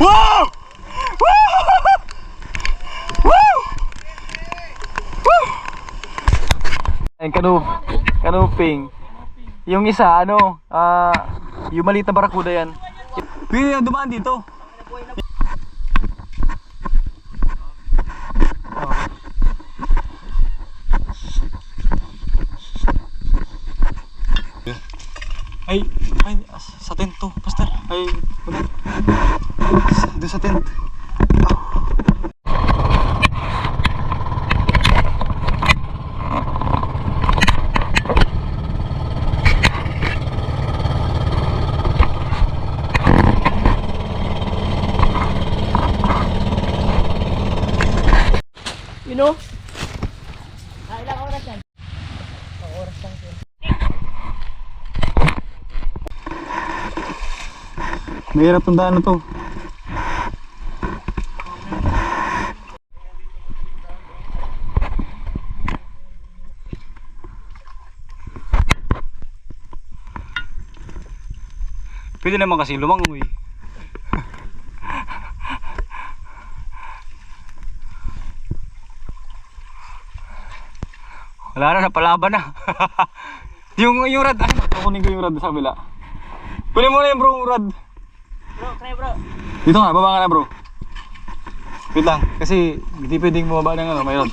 Wow! Woo! Woo! Woo! Ayun, kanu kanuping. Yung isa, ano, ah, yung maliit na barakuda yan. Pwede dumaan dito. Ay, ay, sa tent to, basta. Ay, wala. Sa- Doon sa tent. You know? Ah, ilang oras yan? Isang oras lang yun. Mahirap tong daan na to. Pwede naman kasi lumangoy. Wala na, napalaban na. yung, yung rad, ano, kukunin ko yung rad sa kabila. Kunin mo na yung bro, rad. Dito nga, baba ka na bro. Wait lang, kasi hindi pwedeng bumaba ng ano, mayroon.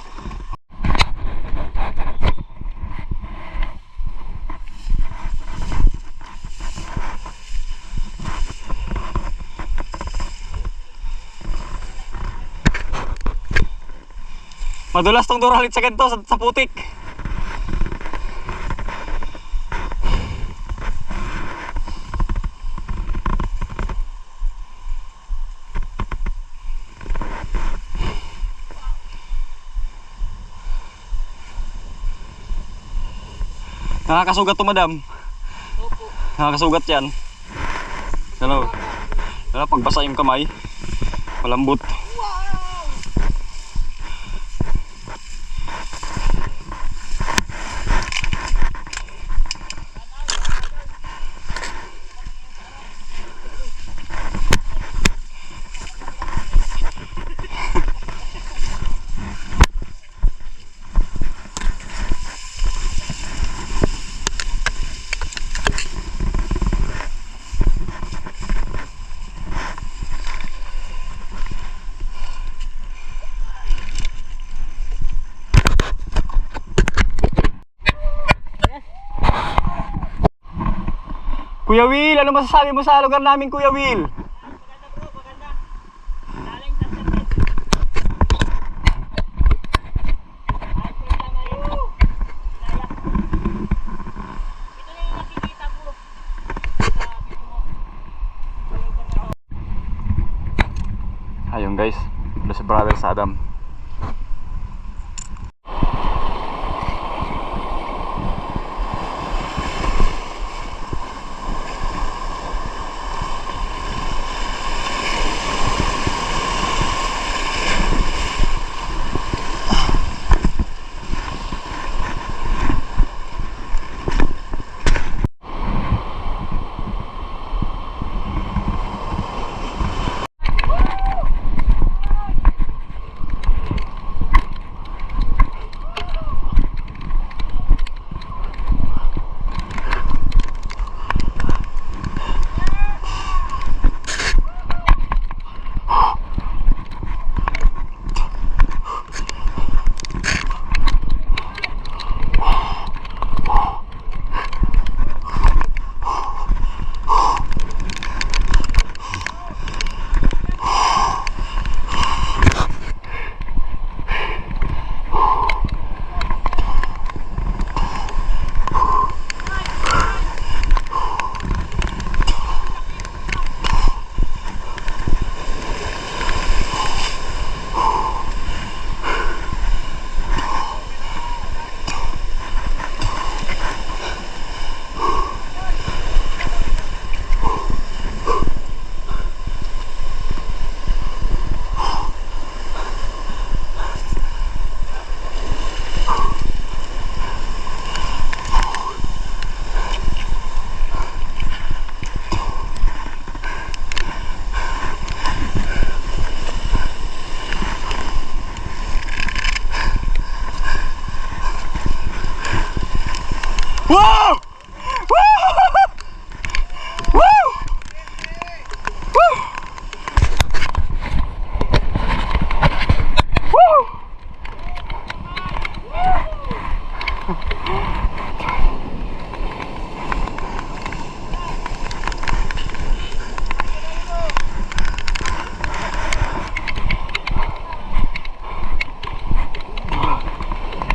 Madulas tong duralit sa ganito, sa, sa putik. Nakakasugat to madam. Nakakasugat yan. Hello. Wala, pagbasa yung kamay. Malambot. Kuya Will, ano masasabi mo sa lugar namin, Kuya Will?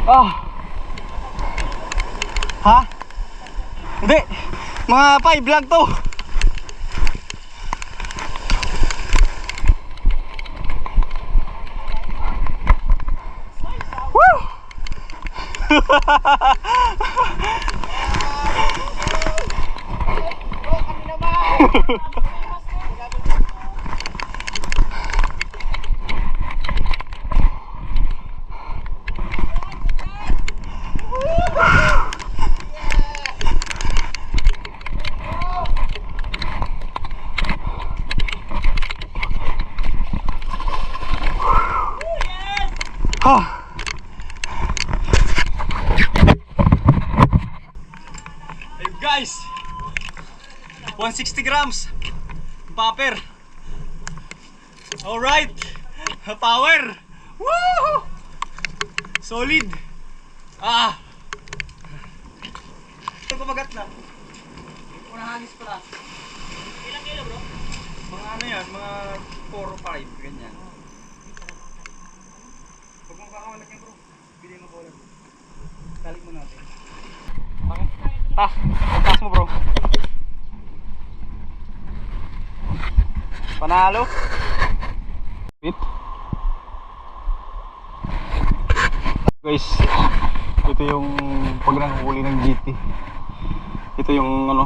Oh. Ha? Hindi. Mga 5 lang to. Woo! grams! Popper! Alright! Power! Woo! Solid! Ah! Ito kumagat na. Unang hangis pala. Ilang kilo bro? Mga ano yan, mga 4 o 5, ganyan. Huwag mong kakawalan yan bro. Bili mo bola. Talik mo natin. Tas, tas mo bro. Panalo. Wait. Guys, ito yung pag nanghuli ng GT. Ito yung ano,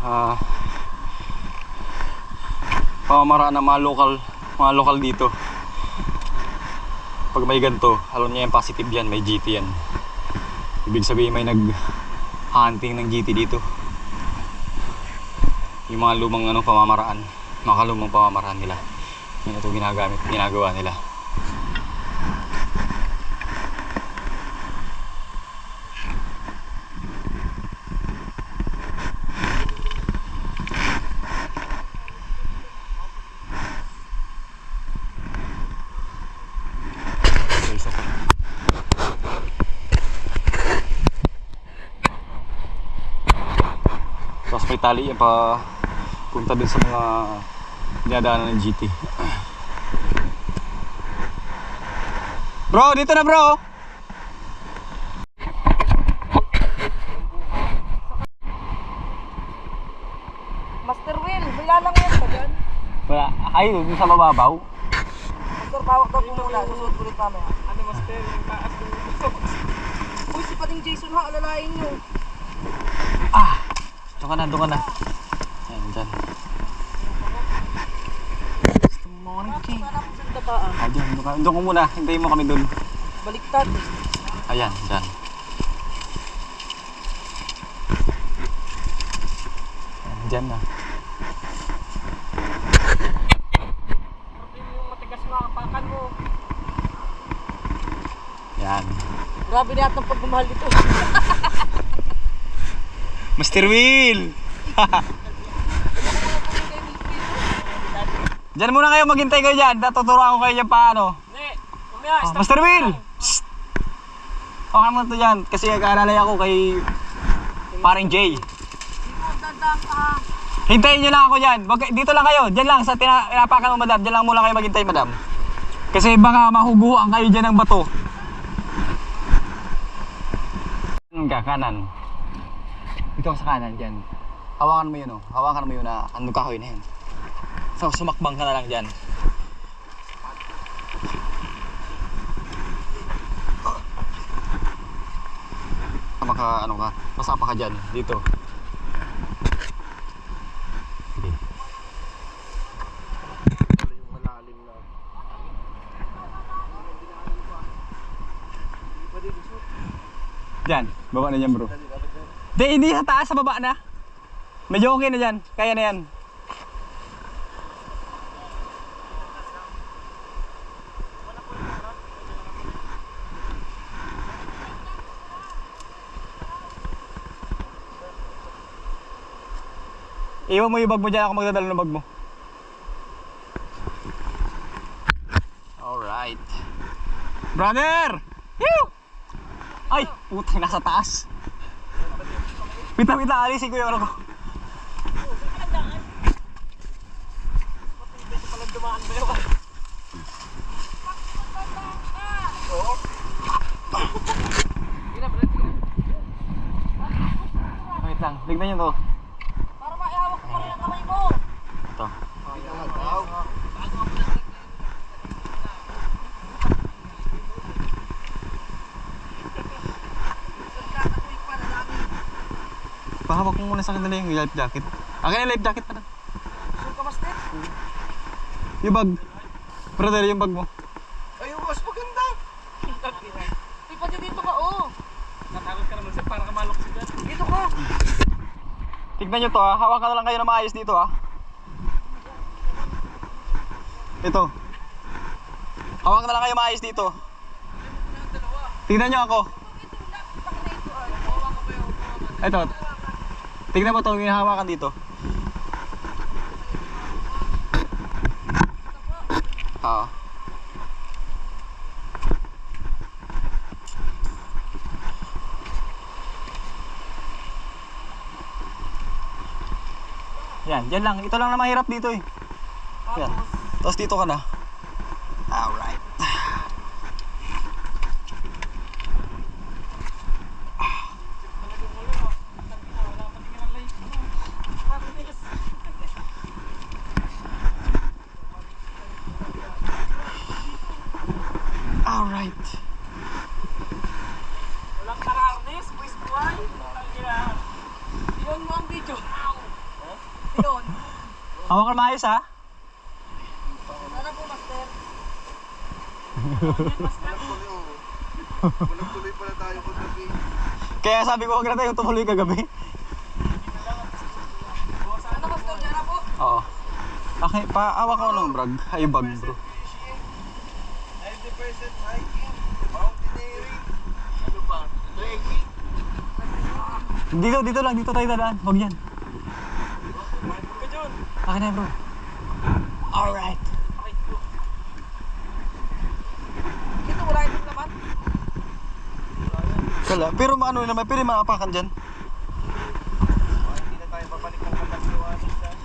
ah pamamaraan ng mga local mga local dito pag may ganito alam niya yung positive yan may GT yan ibig sabihin may nag hunting ng GT dito yung mga lumang ano pamamaraan mga lumang pamamaraan nila yun ito ginagamit ginagawa nila. Tapos may tali yan pa punta dun sa mga dinadaanan ng GT. Bro, dito na bro! Master Will, bilalang mo yan ba dyan? Wala. Ay, dun sa mababaw. Master, tawag daw po muna. Susunod ulit mamaya. Ano Master? Yung taas ng Uy, si pating Jason ha, alalain nyo. Ah! Doon ka na, doon ka na. Ayan, dyan. Good morning, King. Sana po sa dataan. Ah, dyan, doon ka. Doon ka muna. Hintayin mo kami doon. Baliktad. Ayan, dyan. Ayan, Dyan na. yung matigas mga kapakan mo. Yan. Grabe na yata pagmamahal dito. Master Will! Diyan muna kayo, maghintay kayo dyan. Tuturuan ko kayo dyan paano. Hindi, Oh, Master Will! Shh! Okay mo to dyan. Kasi nag-aalalay ako kay paring Jay. Hintayin nyo lang ako dyan. Wag, dito lang kayo. Dyan lang sa tina, tinapakan mo, madam. Dyan lang muna kayo maghintay, madam. Kasi baka mahuguan kayo dyan ng bato. Kanan ka, kanan. Dito ka sa kanan, dyan. Hawakan mo yun, oh. Hawakan mo yun na ano kahoy na yun. So, sumakbang ka na lang dyan. Maka, ano ka, masapa ka dyan, dito. Sige. Diyan, baba na dyan bro. Di, hindi sa taas, sa baba na. Medyo okay na dyan, kaya na yan. Iwan mo yung bag mo dyan, ako magdadala ng bag mo. Alright. Brother! Yoo! Ay, putang nasa taas. Pita alisin ko yung ano ko. nyo to. Para maihawak ko pa rin ang kamay mo. Ito. Nagkatakoy pa na dami. Muna sa kanila yung life jacket. Akin yung life jacket pa na. Sure ka, Master? Yung bag. Brother, yung bag mo. Ay, mas maganda. Uy, pati dito ka, oh. Natakot ka naman sir, para ka malok siya. Dito ka. Tignan nyo to ha. Hawakan na lang kayo na maayos dito ha. Ito. Hawakan na lang kayo maayos dito. Tignan nyo ako. Ito. Tignan mo to yung hawakan dito. Oo. Yan, yan lang. Ito lang na mahirap dito eh. Yan. Tapos dito ka na. Alright. Walang naka-harness, boys buhay. Tion mo ang video. Tion. Hawakan maayos ha. Sana po, Master. Tuloy pala tayo kagabi. Kaya sabi ko, huwag na tayo tumuloy kagabi. Ano, Master? Diyan na po. Oo. Okay, paawak ko ng brag. Ay, bag bro. Dito, dito lang. Dito tayo dadaan. Huwag yan. Akin na bro. Alright. Dito, wala yung laman. Kala, pero maano naman, pero maapakan dyan. Ah, Hindi na tayo babalik ng katasluanan dyan.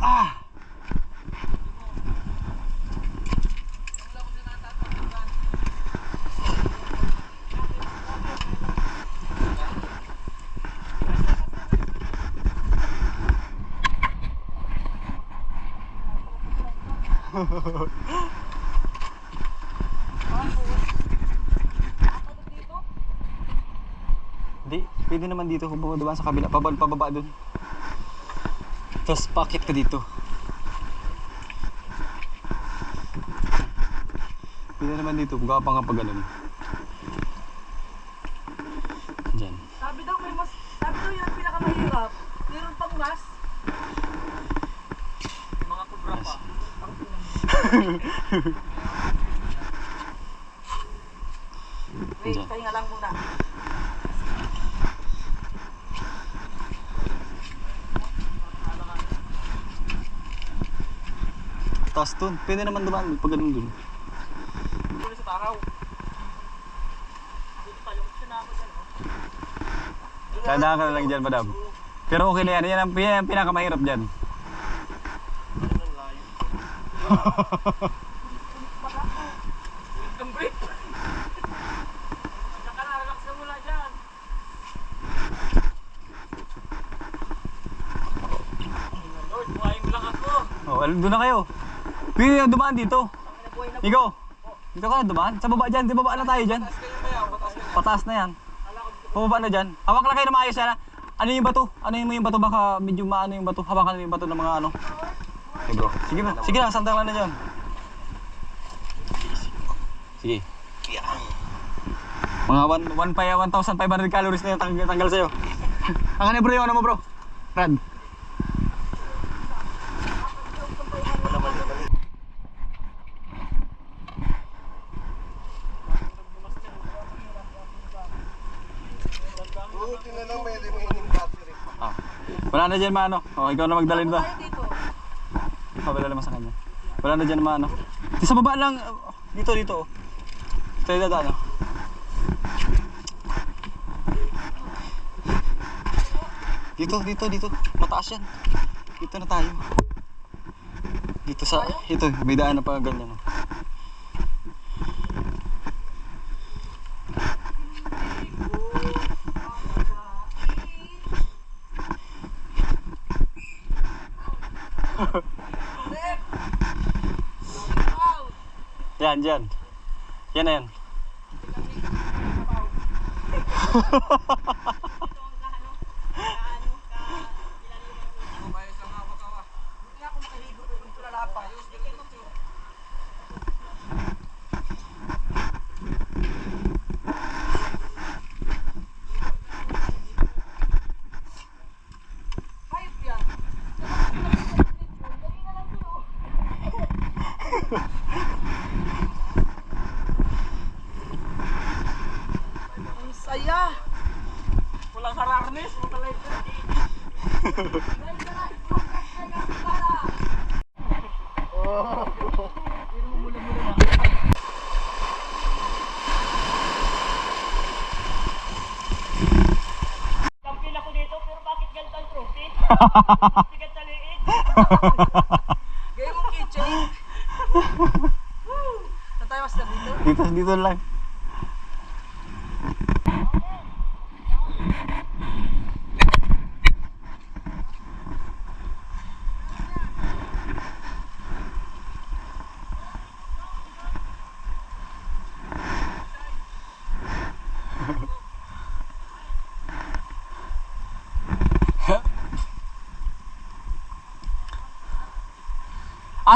Ah! Hindi, pwede naman dito kung bumaba sa kabila, pababa, pababa dun. Tapos pakit ka dito. Pwede naman dito, kung pa nga pa ganun. Diyan. Sabi daw may mas... Sabi daw yun ang pinakamahirap. Meron pang mas. Mga kubra pa. Wait, pahinga lang muna. Tapos dun, pwede naman dumaan pag ganun dun. Sa taraw. Oh. Tandaan ka na lang dyan, madam. Pero okay na yan, yan ang, yan ang pinakamahirap dyan. Welcome break. Diyan ka na, relax ka muna dyan. Lord, buhayin mo. Oh, well, doon na kayo. Pwede na dumaan dito. Ikaw, dito ka na dumaan. Sa baba dyan, di baba na tayo dyan. Pataas na yan. Pababa na dyan. Hawak lang kayo na maayos yan. Ano yung bato? Ano yung yung bato? Baka medyo maano yung bato. Hawakan mo yung bato ng mga ano. Bro. Sige na. Sige na, sandal lang na dyan. Sige. Mga 1 1 pa 1,500 calories na yung tanggal, tanggal sa'yo. Ang ano bro yung ano mo bro? Rad. Buti na lang may remaining battery. Ah. Wala na dyan maano. Oh, ikaw na magdala nito. Papadala mo sa kanya. Wala na dyan maano. Sa baba lang. Dito, dito. Oh. Tayo dadaan. Oh. Dito, dito, dito. Mataas yan. Dito na tayo. Dito sa, ito, may daan na pa ganyan. Oh. Dyan. Yan na yan. Hayop yan. Saya. Walang hararnes, mga life. Kampiyon ako dito, pero bakit ganito ang trophy? Bigat sa liig. Gaya mong keychain. Saan tayo master dito? Dito, dito lang.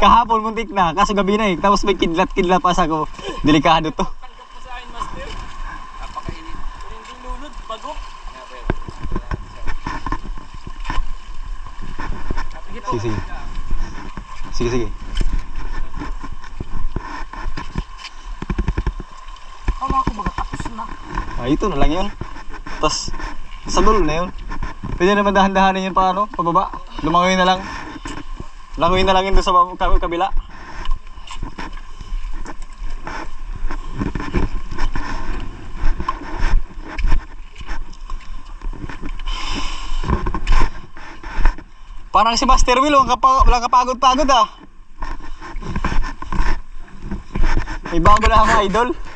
Kahapon muntik na, kaso gabi na eh. Tapos may kidlat-kidlat pa sa ko. Delikado to. Tanggap mo sa akin, master. Napakainit. Kung hindi lunod, bagok. Sige, sige. Sige, sige. Kala ko baga tapos na. Ah, ito na lang yun. Tapos, sa dulo na yun. Pwede naman dahan-dahanin yun pa ano, pababa. Lumangoy na lang. Langoy na lang yun doon sa kabila. Parang si Master Will, walang kapa- walang kapagod-pagod ah. May bago na akong idol.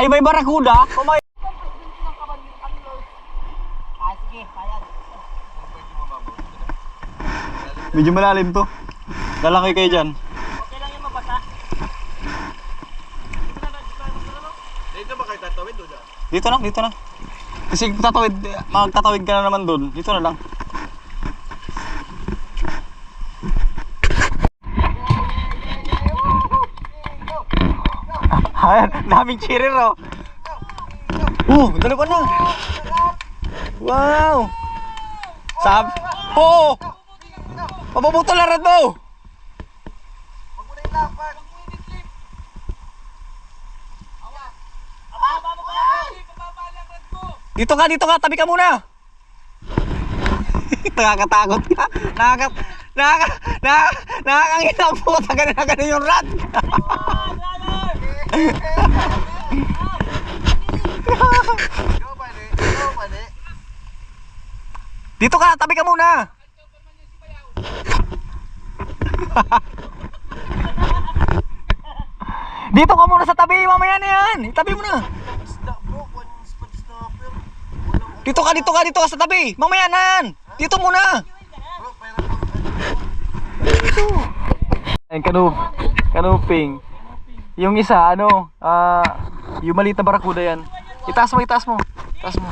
Ay, may barakuda? O may... Medyo malalim to. Lalaki kayo dyan. Okay lang yung mabasa. Dito ba kayo tatawid o dyan? Dito na, dito na. Kasi tatawid, magtatawid ka na naman doon. Dito na lang. Ayan, daming cheerer oh. Uh, dali pa na. Wow. Sab. Oh. Papabuto na rin to. Huwag mo. Dito ka, dito ka, tabi ka muna. Nakakatakot ka. Nakaka... Nakaka... Nakaka... Nakakangina po. Taga na ganun yung rat. Ikaw, pwede. Ikaw, pwede. Dito ka, tabi ka muna. Dito ka muna sa tabi, mamaya na yan. Itabi mo na. Dito ka, dito ka, dito ka sa tabi. Mamaya na yan. Dito muna. Dito. Kanup. Kanuping. Yung isa, ano, ah, yung maliit na barakuda yan. Itaas mo, itaas mo. Itaas mo.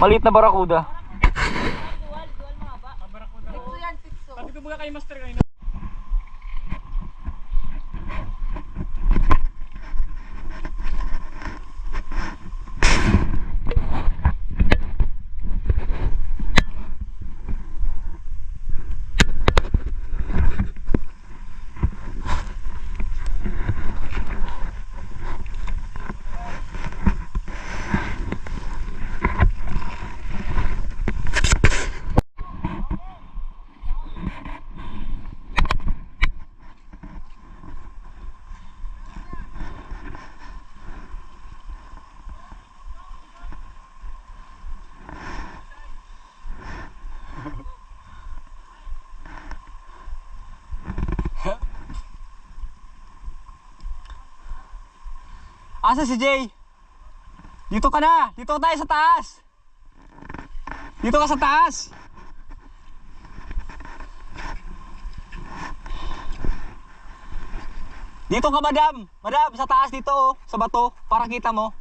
Maliit na barakuda. Ito. Sabi ko baga kay Master kayo. Asa si Jay? Dito ka na. Dito tayo sa taas. Dito ka sa taas. Dito ka, madam. Madam, sa taas dito, oh, sa bato, para kita mo.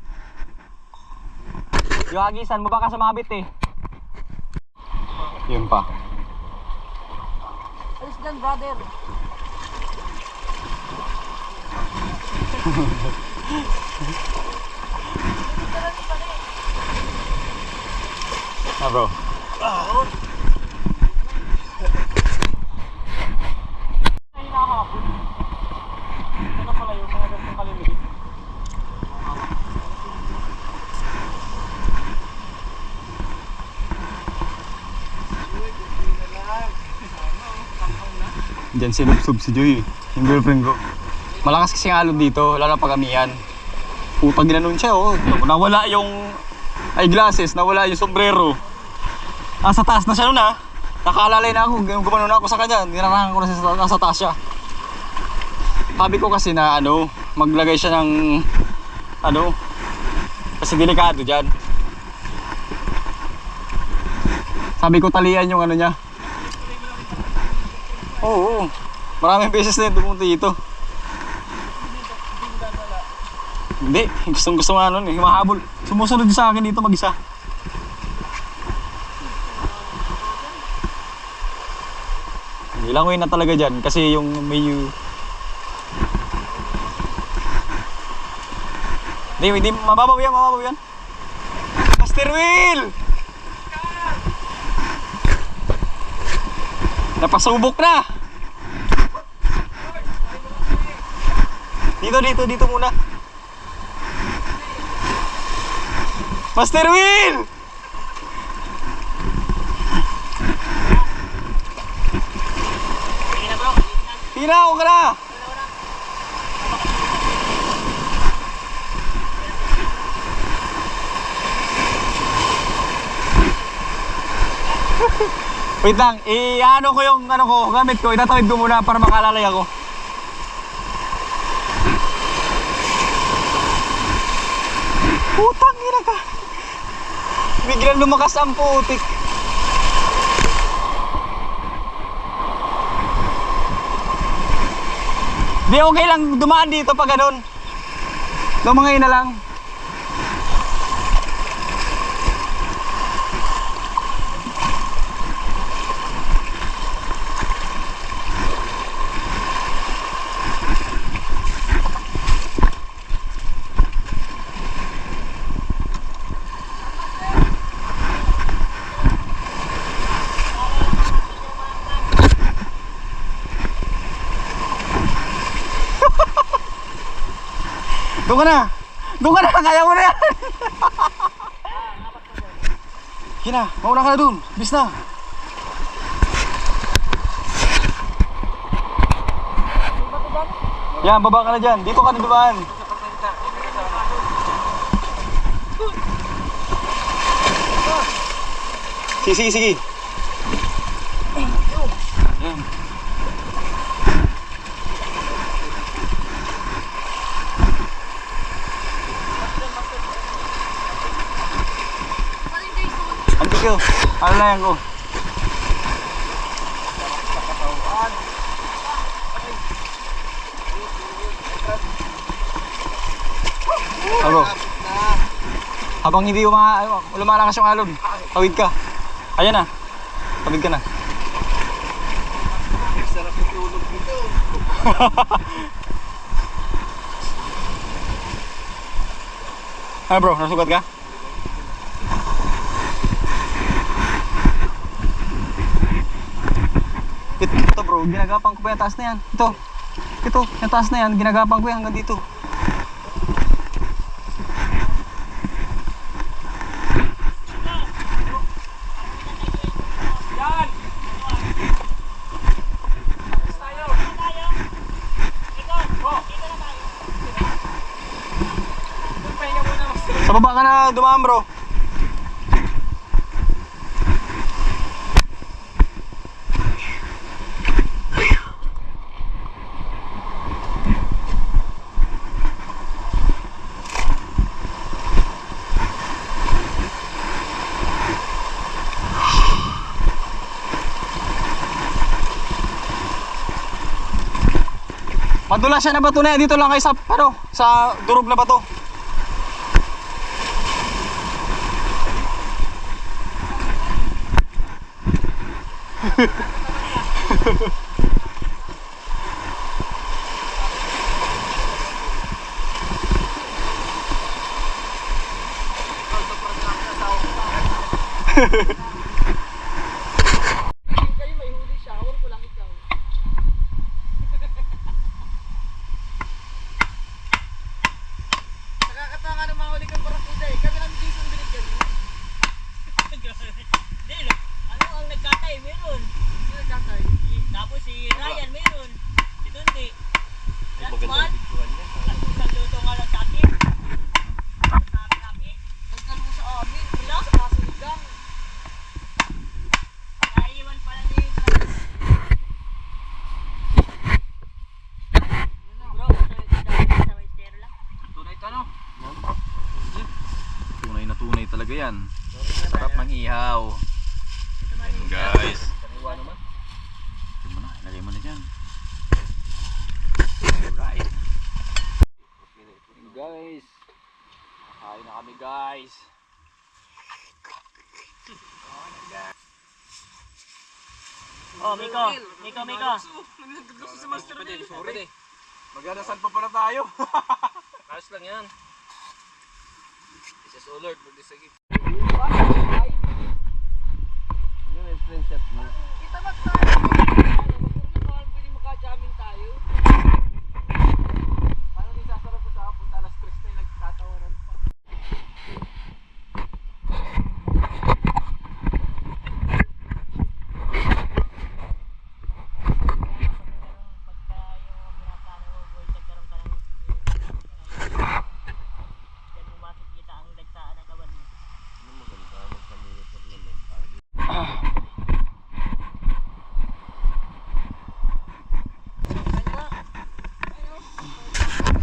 Yung agisan mo baka sumabit eh. Yun pa. Alis dyan, brother. Ah, bro. Na ganitong kalimilit. Diyan sinubsob si Joy, yung girlfriend ko. Malakas kasi ang dito, lalo na pag amihan. Putang ginanon siya, oh. Nawala yung eyeglasses, nawala yung sombrero. Nasa taas na siya nun, ha. Nakaalalay na ako, gum- gumanon na ako sa kanya. Nirarangan ko na siya sa, nasa taas siya. Sabi ko kasi na, ano, maglagay siya ng, ano, kasi delikado dyan. Sabi ko talian yung ano niya, Oo, oo. Maraming beses na yun dumunta dito. Hindi, gustong gusto nga nun eh. Mahabol. Sumusunod sa akin dito mag-isa. Ilangoy na talaga dyan kasi yung may... Hindi, hindi, mababaw yan, mababaw yan. Master Will! Napasubok na! Dito, dito, dito muna. Master Will! Hina ako ka na! Wait lang, i-ano ko yung ano ko, gamit ko, itatawid ko muna para makalalay ako. Putang ina ka. Biglang lumakas ang putik. Di okay lang dumaan dito pag ganun. Lumangay na lang. Ka na. Doon ka na, kaya mo na yan. Hina, mauna ka na doon. Bis na. Yan, baba ka na dyan. Dito ka na dumaan. Sige, sige, sige. Ang ko. Ano na yan ko? Ano? Habang hindi uma, ano, lumalakas yung alon, tawid ka. Ayan na. Tawid ka na. Sarap yung tulog dito. Ano bro, nasugat ka? Ito, ito bro, ginagapang ko pa yung taas na yan. Ito, ito, yung taas na yan, ginagapang ko yan hanggang dito. Sa baba ka na dumaan bro. Madulas siya na bato na. Dito lang kayo sa, ano, sa durog na bato. Kayo Oh, Miko. Miko, Miko. Nagkagusto si Master Bill. Sorry. Magdadasal pa pala tayo. Ayos lang yan. This is all Lord. Magdasagip. Ano yung experience set mo? Kita magtayo. Pwede makajamin tayo.